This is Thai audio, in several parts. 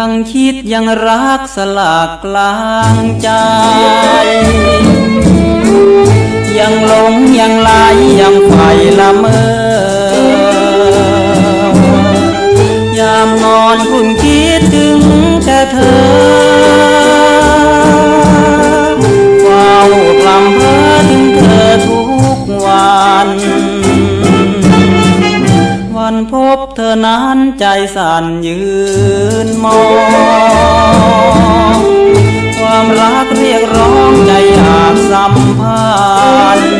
ยังคิดยังรักสลากกลางใจ ยังหลงยังไหลยังไฝ่ละเมอยามนอนคุณคิดถึงแต่เธอ พบเธอนั้นใจสั่นยืนมอง ความรักเรียกร้องใจอยากสัมพันธ์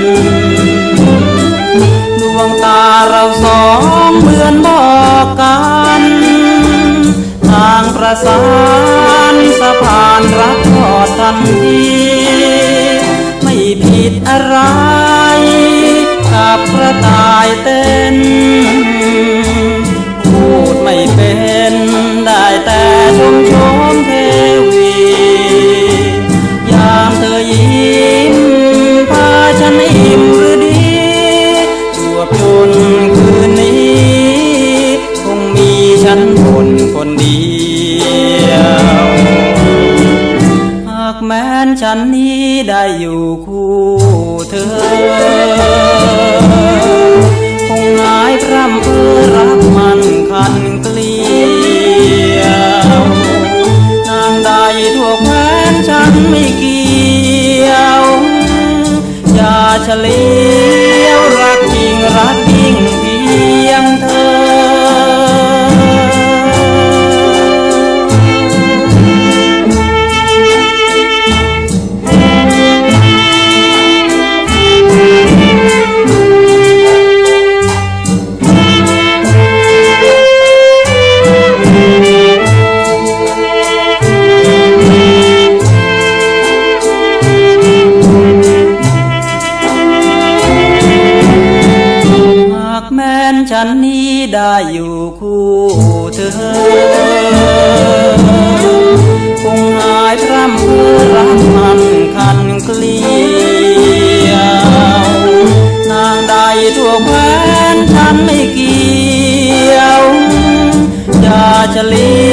ดวงตาเราสองเหมือนบอกกันทางประสานสะพานรักทอดทันทีไม่ผิดอะไรกับกระต่ายเต้ นฉันนี้ได้อยู่คู่เธอ คงหายพร่ำเพื่อรักมันคันเกลียวนางใดทั่วแคว้นฉันไม่เกี่ยว อย่าเฉลีย แม้นฉันนี้ได้อยู่คู่เธอ คงหายพร่ำเพื่อรักมันคันเกลียวนางใดทั่วแคว้นฉันไม่เกี่ยว อย่าเฉลี